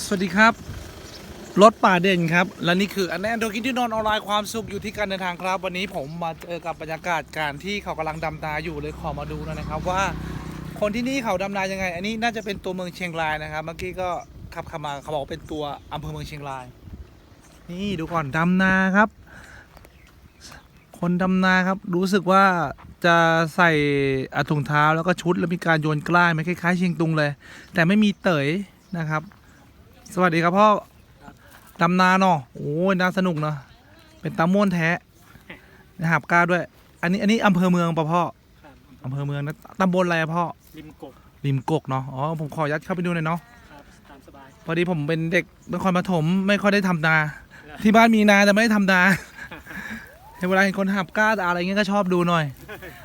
สวัสดีครับรถป่าเด่นครับ และนี่คืออันแน่โดกินที่นอนออนไลน์ความสุขอยู่ที่การเดินทางครับ วันนี้ผมมาเจอกับบรรยากาศการที่เขากำลังดำนาอยู่เลยขอมาดูหนอยนะครับ ว่าคนที่นี่เขาดำนายังไง อันนี้น่าจะเป็นตัวเมืองเชียงรายนะครับ เมื่อกี้ก็ขับข้ามาเขาบอกเป็นตัวอำเภอเมืองเชียงราย นี่ดูก่อนดำนาครับ คนดำนาครับ รู้สึกว่าจะใส่อถุงเท้าแล้วก็ชุดแล้วมีการโยนกล้ายไม่คล้ายๆเชียงตุงเลย แต่ไม่มีเต๋ยนะครับ สวัสดีครับพ่อดำนาเนาะโอ้ยน่าสนุกเนาะเป็นตาม่วนแท้นะครับกล้าด้วย อันนี้อันนี้อำเภอเมืองปะพ่อครับอำเภอเมืองนะตำบลอะไรอะพ่อริมกบริมกกเนาะอ๋อผมขอยัดเข้าไปดูหน่อยเนาะครับตามสบายพอดีผมเป็นเด็กนครปฐมไม่ค่อยได้ทำนา ที่บ้านมีนาแต่ไม่ได้ทำนาเห็นเวลาเห็นคนหับกล้าอะไรเงี้ยก็ชอบดูหน่อย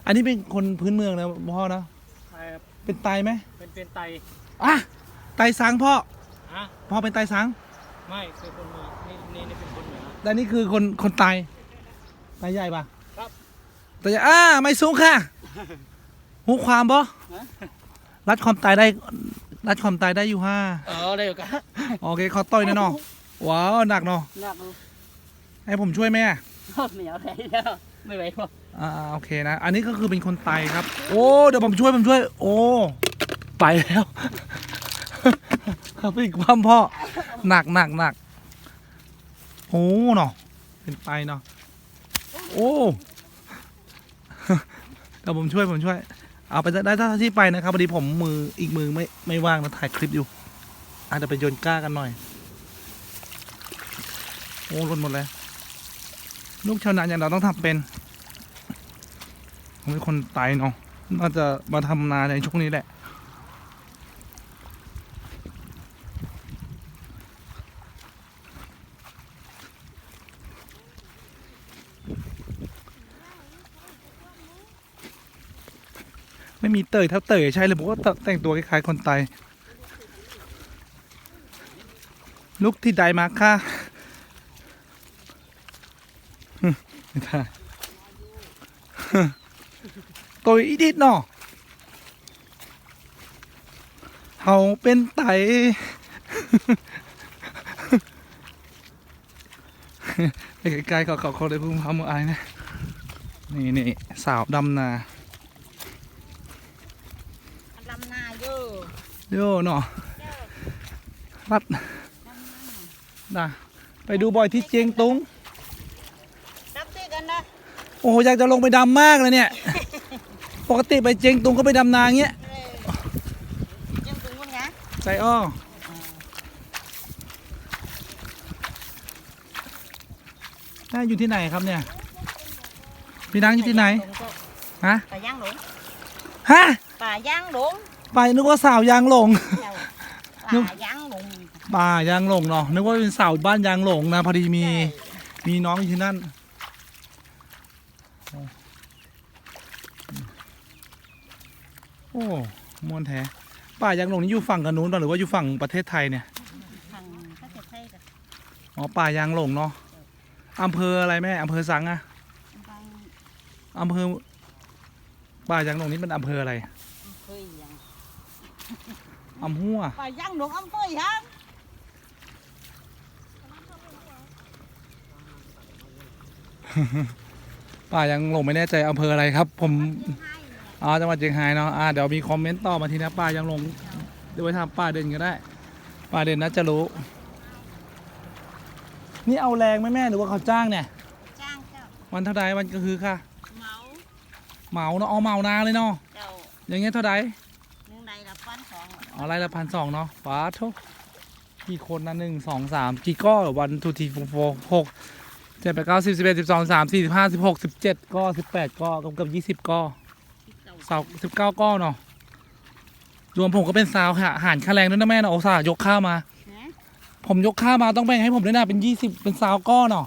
อันนี้เป็นคนพื้นเมืองนะพ่อเนาะใช่ครับเป็นไตไหมเป็นเป็นไตอะไตสังพ่อ ฮะพ่อเป็นไตสังไม่คือคนเมืองนี่นี่นี่เป็นคนเหนือแต่นี่คือคนคนไตไตใหญ่ปะครับไตใหญ่อ่าไม่สูงค่ะหูความบ่รัดความตายได้รัดความตายได้อยู่ห้าเออได้อยู่กันโอเคเขาต่อยแน่นอนว้าวหนักเนาะหนักให้ผมช่วยไหมอะเหนียวเลยแล้วไม่ไหวพออ่าโอเคนะ อันนี้ก็คือเป็นคนไตครับ โอ้ เดี๋ยวผมช่วยผมช่วย โอ้ ไปแล้ว ครับอีกความพ่อหนักหนักหนักโอ้เนาะเป็นไตเนาะโอ้เดี๋ยวผมช่วยผมช่วย เอาไปได้ถ้าที่ไปนะครับพอดีผมมืออีกมือไม่ไม่ว่างนะถ่ายคลิปอยู่ อาจจะไปโยนกล้ากันหน่อย โอ้หล่นหมดเลยลูกชาวนาอย่างเราต้องทำเป็นผมเป็นคนไตเนาะน่าจะมาทำนาในช่วงนี้แหละ ไม่มีเตยเท่าเตยใช่เลยผมว่าแต่งตัวคล้ายๆคนไตลูกที่ใดมาค่ะไม่ได้ตัวอีดิดเนาะเฮาเป็นไตไอ้ไกลๆเขาเขาเขาเลยพุ่งพามืออายนะ นี่นี่สาวดำนา ลำนาเยอะ โย่เนาะรัดนะไปดูบอยที่เจียงตุงดับตีกันนะโอ้โหอยากจะลงไปดำมากเลยเนี่ย ปกติไปเจียงตุงก็ไปดำนาอย่างเงี้ยเออยังถึงมึงนะใจอ้อน่าอยู่ที่ไหนครับเนี่ย พี่นางอยู่ที่ไหน ฮะ ป่าย่างหลง ฮะ ป่าย่างหลง ไปนึกว่าสาวยางหลงเจ้าป่าย่างหลงป่ายางหลงเนาะนึกว่าเป็นสาวบ้านยางหลงนะพอดีมีมีน้องอยู่ที่นั่นโอ้โอ้มวนแท้ป่ายางหลงนี่อยู่ฝั่งกันนู้นปะหรือว่าอยู่ฝั่งประเทศไทยเนี่ยทางประเทศไทยกับอ๋อป่ายางหลงเนาะอำเภออะไรแม่อำเภอสังอะทางอำเภอป่ายางหลงนี่เป็นอำเภออะไร เคยยัง อำหัวป่าย่างหลงอำเภอยังป่ายังหลงไม่แน่ใจอำเภออะไรครับ ผมอ๋อจังหวัดเชียงรายเนาะอ่าเดี๋ยวมีคอมเมนต์ต่อมาทีนะป้ายังลงเดี๋ยวไปถามป้าเด่นก็ได้ ป้าเด่นน่าจะรู้ นี่เอาแรงไหมแม่หรือว่าเขาจ้างเนี่ยจ้างเจ้าวันเท่าใดวันก็คือค่ะเหมาเหมาเนาะเอาเหมานาเลยเนาะเจ้าอย่างเงี้ยเท่าใด หนึ่งในละพันส องอ๋อไรละพันสองเนาะป้าทุกกี่คนนะหนึ่งสองสามกี่ก้อวันทูทีโฟโฟหกเจ็ดแปดเก้าสิบสิบเอ็ดสิบสองสามสี่สิบห้าสิบหกสิบเจ็ดก้อสิบแปดก้อเกือบยี่สิบก้อสาวสิบเก้าก้อเนาะรวมผมก็เป็นสาวค่ะหารค่าแรงด้วยนะแม่เนาะโอซาห์ยกข้ามา ผมยกข้ามาต้องแบ่งให้ผมด้วยนะเป็นยี่สิบเป็นสาวก้อเนาะ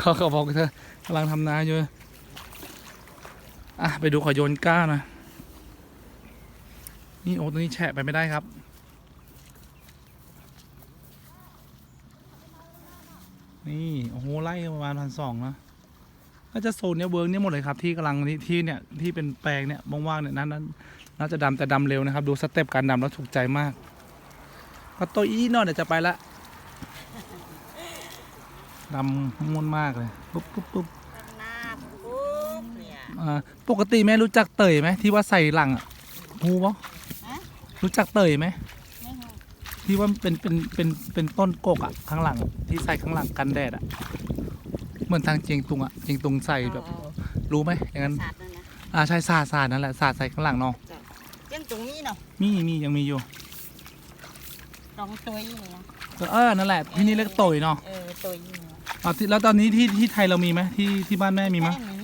เขาเขาบอกเธอกำลังทำนาอยู่ อะไปดูขอโยนก้านะนี่โอ้ตัวนี้แฉะไปไม่ได้ครับ นี่โอ้โหไล่ประมาณพันสองนะน่าจะโซนเนี้ยเวิร์กเนี่ยหมดเลยครับที่กำลังที่ที่เนี่ยที่เป็นแปลงเนี่ยว่างๆเนี่ยนั้นนั้นน่าจะดำแต่ดำเร็วนะครับ ดูสเต็ปการดำแล้วถูกใจมากก็ตัวอีนอนเดี๋ยวจะไปละดำม่วนมากเลยปุ๊บปุ๊บปุ๊บ ข้างหน้าปุ๊บเนี่ย อ่าปกติแม่รู้จักเตยไหมที่ว่าใส่หลังอะหูปะฮะรู้จักเตยไหมไม่หูที่ว่าเป็นเป็นเป็นเป็นต้นกกอะข้างหลังที่ใส่ข้างหลังกันแดดอะเหมือนทางเจียงตุงอะเจียงตุงใส่แบบรู้ไหมอย่างนั้นศาสตร์นั่นนะอ่าใช่ศาสตร์ศาสตร์นั่นแหละศาสตร์ใส่ข้างหลังเนาะเจ้าตรงนี้เนาะมีมียังมีอยู่ตรงตัวนี้เนี่ยเออนั่นแหละที่นี่เรียกโตยเนาะเออตัวนี้เนี่ยอ๋อที่แล้วตอนนี้ที่ที่ไทยเรามีไหมที่ที่บ้านแม่มีไหม แค่น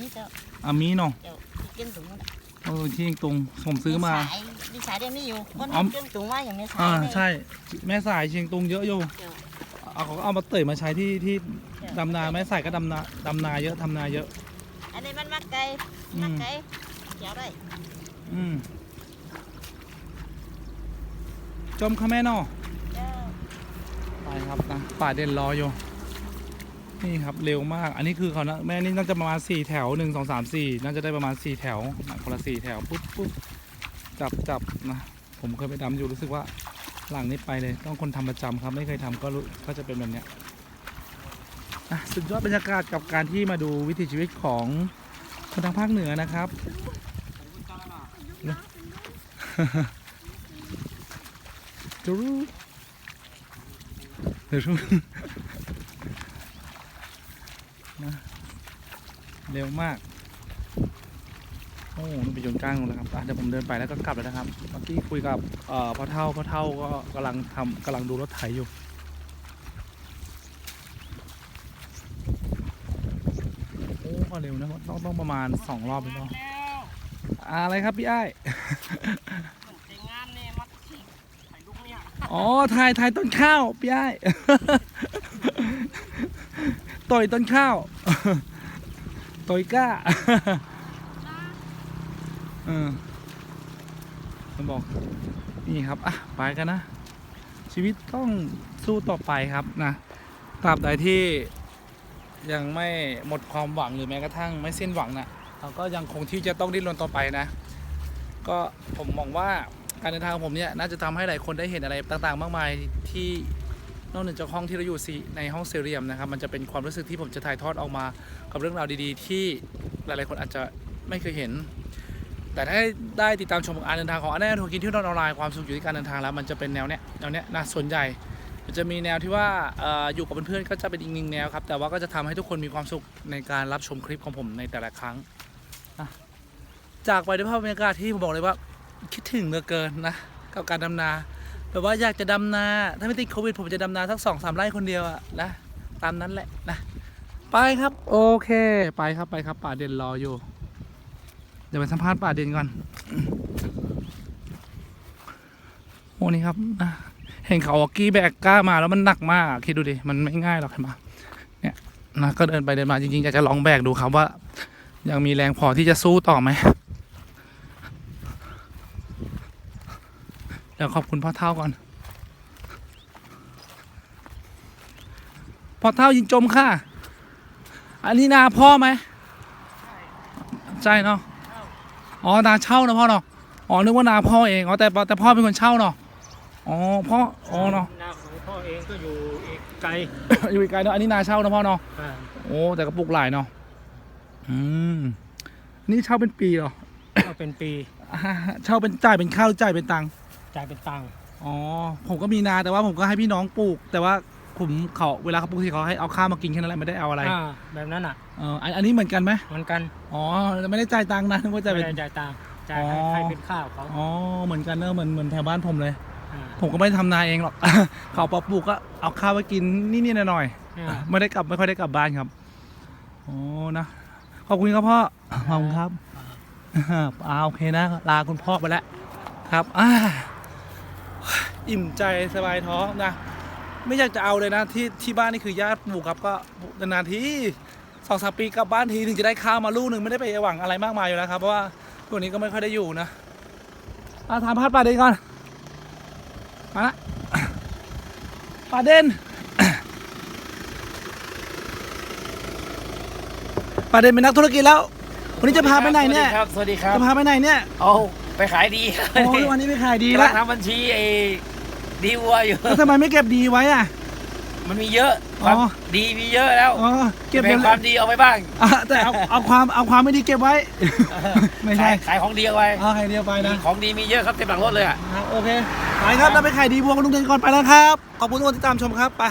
ี้เจ้า อ่ามีเนาะเจ้าเจ้าตรงนู้นน่ะเออที่เจียงตุงผมซื้อมาสายมีสายเดียวนี่อยู่คนอ๋อเจ้าตรงว่าอย่างนี้สายอ่าเนี่ยใช่ แม่สายเชียงตุงเยอะอยู่เจ้าเอาเขาก็เอามาเตยมาใช้ที่ที่ดำนาแม่สายก็ดำนาดำนาเยอะทำนาเยอะ อันนี้มันมักไก่อืมักมไก่เจ้าได้อืมจมค่ะแม่เนาะเจ้าไปครับนะป่าเด่นรออยู่ นี่ครับเร็วมาก อันนี้คือเขานะแม่นี่น่าจะประมาณสี่แถวหนึ่งสองสามสี่น่าจะได้ประมาณสี่แถวนะคนละสี่แถวปุ๊บปุ๊บจับจับนะผมเคยไปดำอยู่รู้สึกว่าหลังนี้ไปเลย ต้องคนทำประจำครับ ไม่เคยทำก็รู้ก็จะเป็นแบบเนี้ยอะสุดยอดบรรยากาศกับการที่มาดูวิถีชีวิตของคนทางภาคเหนือนะครับ จูรู้เดี๋ยวรู้นะ เร็วมาก โอ้นู่นไปจนกลางนู่นแล้วครับอะเดี๋ยวผมเดินไปแล้วก็กลับแล้วนะครับ เมื่อกี้คุยกับเอ่อพ่อเท่าพ่อเท่าก็กำลังทำกำลังดูรถไถอยู่โอ้ก็เร็วนะต้องต้องประมาณสองรอบเลยเนาะอะไรครับพี่ไอ้ายแต่งงานเนี่ยมัดที่ไอ้ลูกเนี่ยอ๋อถ่ายถ่ายต้นข้าวพี่ไอ้ายต่อยต้นข้าว ตอยกล้าเออมันบอก นี่ครับ อะ ไปกันนะ ชีวิตต้องสู้ต่อไปครับนะตราบใดที่ยังไม่หมดความหวังหรือแม้กระทั่งไม่สิ้นหวังนะเราก็ยังคงที่จะต้องดิ้นรนต่อไปนะ ก็ผมมองว่าการเดินทางของผมเนี่ยน่าจะทำให้หลายคนได้เห็นอะไรต่างๆ มากมายที่ นอกเหนือจากห้องที่เราอยู่ซีในห้องเซเรียมนะครับ มันจะเป็นความรู้สึกที่ผมจะถ่ายทอดออกมา กับเรื่องราวดีๆ ที่หลายๆคนอาจจะไม่เคยเห็น แต่ถ้าได้ติดตามชมการเดินทางของอันแน่ทัวร์กินที่นอนออนไลน์ความสุขอยู่ที่การเดินทางแล้วมันจะเป็นแนวเนี้ยแนวเนี้ยนะส่วนใหญ่มันจะมีแนวที่ว่าอออยู่กับเพื่อนๆก็จะเป็นอีกหนึ่งแนวครับ แต่ว่าก็จะทำให้ทุกคนมีความสุขในการรับชมคลิปของผมในแต่ละครั้งจากไปด้วยภาพบรรยากาศที่ผมบอกเลยว่าคิดถึงเหลือเกินนะกับการดำนา แบบว่าอยากจะดำนา ถ้าไม่ติดโควิดผมจะดำนาสักสองสามไร่คนเดียวอะนะตามนั้นแหละนะไปครับโอเค ไปครับไปครับป่าเด่นรออยู่ เดี๋ยวไปสัมภาษณ์ป่าเด่นก่อนโอ้นี่ครับเห็นเขาว่ากี้แบกกล้ามาแล้วมันหนักมากคิดดูดิมันไม่ง่ายหรอกเห็นปะเนี่ยนะก็เดินไปเดินมาจริงๆอยากจะลองแบกดูครับว่า ยังมีแรงพอที่จะสู้ต่อไหม ดี๋ยวขอบคุณพ่อเท่าก่อน พ่อเท่ายิงจมค่ะ อันนี้นาพ่อไหมใช่เนาะ อ๋อ นาเช่านะพ่อเนาะ อ๋อ นึกว่านาพ่อเอง อ๋อ แต่แต่พ่อเป็นคนเช่าเนาะ อ๋อ พ่อ อ๋อเนาะนาของพ่อเองก็อยู่อีกไกล อยู่อีกไกลเนาะ อันนี้นาเช่านะพ่อเนาะอ่าโอ้ แต่ก็ปลูกหลายเนาะ อืม นี่เช่าเป็นปีเหรอก็เป็นปีอ่าเช่าเป็นจ่ายเป็นข้าวหรือจ่ายเป็นตังค์ จ่ายเป็นตังค์อ๋อผมก็มีนาแต่ว่าผมก็ให้พี่น้องปลูก แต่ว่าผมเขาเวลาเขาปลูกที่เขาให้เอาข้าวมากินแค่นั้นแหละไม่ได้เอาอะไรอ่าแบบนั้นอะเอออันอันนี้เหมือนกันไหมเหมือนกันอ๋อไม่ได้จ่ายตังค์นะนึกว่าจะไม่เป็นได้จ่ายตังค์จ่ายให้อ๋อ ให้เป็นข้าวเขาอ๋อเหมือนกันเนอะเหมือนเหมือนแถวบ้านผมเลยอ่าผมก็ไม่ได้ทำนาเองหรอก เขาปลูกก็เอาข้าวไปกินนิดๆหน่อยๆอ่าไม่ได้กลับไม่ค่อยได้กลับบ้านครับโอ้นะขอบคุณครับพ่อขอบคุณครับ อ่าโอเคนะลาคุณพ่อไปแล้วครับอ่า อิ่มใจสบายท้องนะ ไม่อยากจะเอาเลยนะที่ที่บ้านนี่คือญาติปลูกครับก็นานๆทีสองสามปีกลับบ้านทีถึงจะได้ข้าวมาลูกหนึ่งไม่ได้ไปหวังอะไรมากมายอยู่แล้วครับเพราะว่าตัวนี้ก็ไม่ค่อยได้อยู่นะอาถามพัดป่าเด่นก่อนมาละป่าเด่นป่าเด่นเป็นนักธุรกิจแล้ววันนี้จะพาไปไหนเนี่ยสวัสดีครับ จะพาไปไหนเนี่ย เอาไปไปขายดีโอ้ยวันนี้ไม่ขายดีกำลัละงทำบัญชีไอ้ ดีวัวอยู่ แล้วทำไมไม่เก็บดีไว้อะ มันมีเยอะความอ๋อ ดีมีเยอะแล้วอ๋อเก็บเป็นไว้ความดีเอาไปบ้างอะแต่เอาเอาความเอาความไม่ดีเก็บไว้ ไม่ใช่ขายขายของดีเอาไว้เอาให้เดียวไปนะของดีมีเยอะครับเต็มหลังรถเลยอะ อะโอเค ไปครับเราไปขายดีบัวกับลุงเด่นก่อนไปแล้วครับ ขอบคุณทุกคนที่ตามชมครับ ไป